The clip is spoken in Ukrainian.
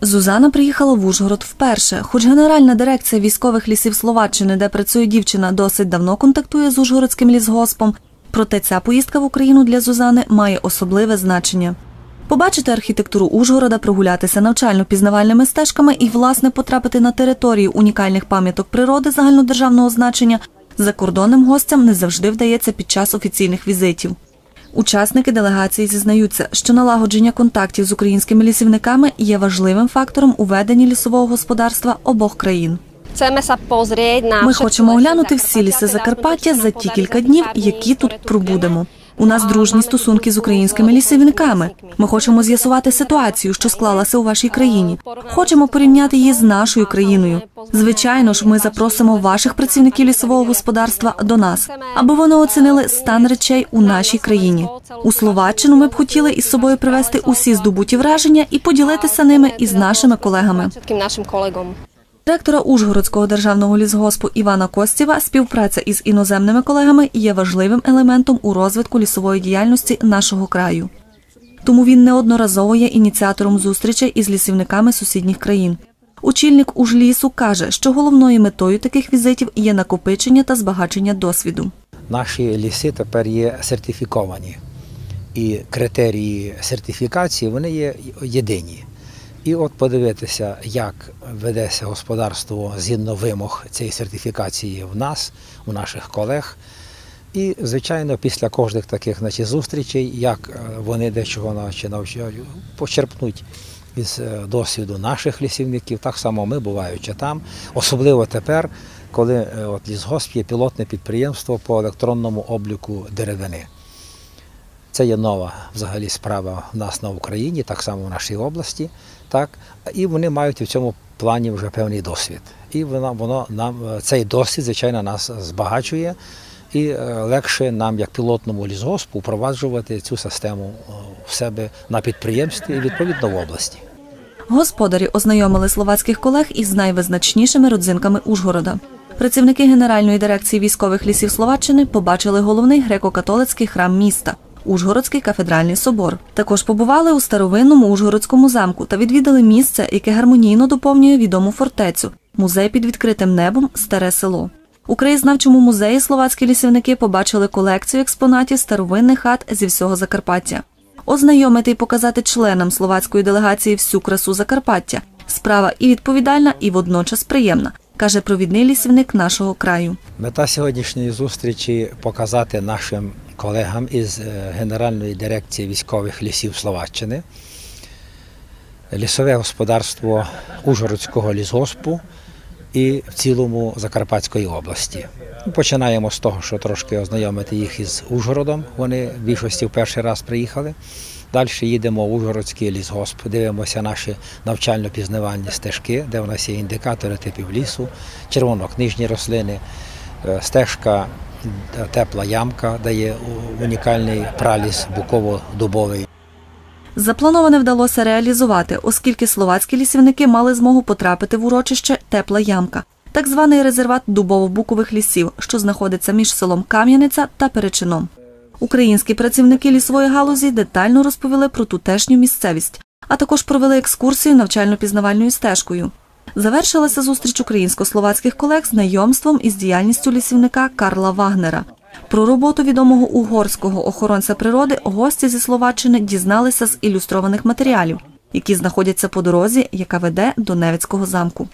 Зузана приїхала в Ужгород вперше. Хоч Генеральна дирекція військових лісів Словаччини, де працює дівчина, досить давно контактує з Ужгородським лісгоспом. Проте ця поїздка в Україну для Зузани має особливе значення. Побачити архітектуру Ужгорода, прогулятися навчально-пізнавальними стежками і, власне, потрапити на територію унікальних пам'яток природи загальнодержавного значення закордонним гостям не завжди вдається під час офіційних візитів. Учасники делегації зізнаються, що налагодження контактів з українськими лісівниками є важливим фактором у веденні лісового господарства обох країн. Ми хочемо оглянути всі ліси Закарпаття за ті кілька днів, які тут пробудемо. У нас дружні стосунки з українськими лісівниками. Ми хочемо з'ясувати ситуацію, що склалася у вашій країні. Хочемо порівняти її з нашою країною. Звичайно ж, ми запросимо ваших працівників лісового господарства до нас, аби вони оцінили стан речей у нашій країні. У Словаччину ми б хотіли із собою привезти усі здобуті враження і поділитися ними із нашими колегами. Директора Ужгородського державного лісгоспу Івана Костєва співпраця із іноземними колегами є важливим елементом у розвитку лісової діяльності нашого краю. Тому він неодноразово є ініціатором зустрічей із лісівниками сусідніх країн. Очільник Ужлісу каже, що головною метою таких візитів є накопичення та збагачення досвіду. Наші ліси тепер є сертифіковані, і критерії сертифікації вони є єдині. І от подивитися, як ведеться господарство згідно вимог цієї сертифікації в нас, у наших колег. І, звичайно, після кожних таких значить, зустрічей, як е, вони дечого навчають, почерпнуть із е, досвіду наших лісівників, так само ми, буваючи там, особливо тепер, коли е, от лісгосп є пілотне підприємство по електронному обліку деревини. Це є нова взагалі справа в нас на Україні, так само в нашій області. Так? І вони мають в цьому плані вже певний досвід. І воно, воно нам цей досвід, звичайно, нас збагачує і е, легше нам, як пілотному лісгоспу, впроваджувати цю систему е, в себе на підприємстві і відповідно в області. Господарі ознайомили словацьких колег із найвизначнішими родзинками Ужгорода. Працівники Генеральної дирекції військових лісів Словаччини побачили головний греко-католицький храм міста Ужгородський кафедральний собор. Також побували у старовинному Ужгородському замку та відвідали місце, яке гармонійно доповнює відому фортецю музей під відкритим небом Старе село. У краєзнавчому музеї словацькі лісівники побачили колекцію експонатів старовинних хат зі всього Закарпаття. Ознайомити і показати членам словацької делегації всю красу Закарпаття. Справа і відповідальна, і водночас приємна, каже провідний лісівник нашого краю. Мета сьогоднішньої зустрічі показати нашим колегам із е, Генеральної дирекції військових лісів Словаччини лісове господарство Ужгородського лісгоспу і в цілому Закарпатської області. Починаємо з того, що трошки ознайомити їх із Ужгородом. Вони в більшості в перший раз приїхали. Далі їдемо в Ужгородський лісгосп, дивимося наші навчально-пізнавальні стежки, де у нас є індикатори типів лісу, червонокнижні рослини, е, стежка е, тепла ямка, де є унікальний праліс буково-дубовий. Заплановане вдалося реалізувати, оскільки словацькі лісівники мали змогу потрапити в урочище Тепла ямка, так званий резерват дубово-букових лісів, що знаходиться між селом Кам'яниця та Перечином. Українські працівники лісової галузі детально розповіли про тутешню місцевість, а також провели екскурсію навчально-пізнавальною стежкою. Завершилася зустріч українсько-словацьких колег знайомством із діяльністю лісівника Карла Вагнера. Про роботу відомого угорського охоронця природи гості зі Словаччини дізналися з ілюстрованих матеріалів, які знаходяться по дорозі, яка веде до Невецького замку.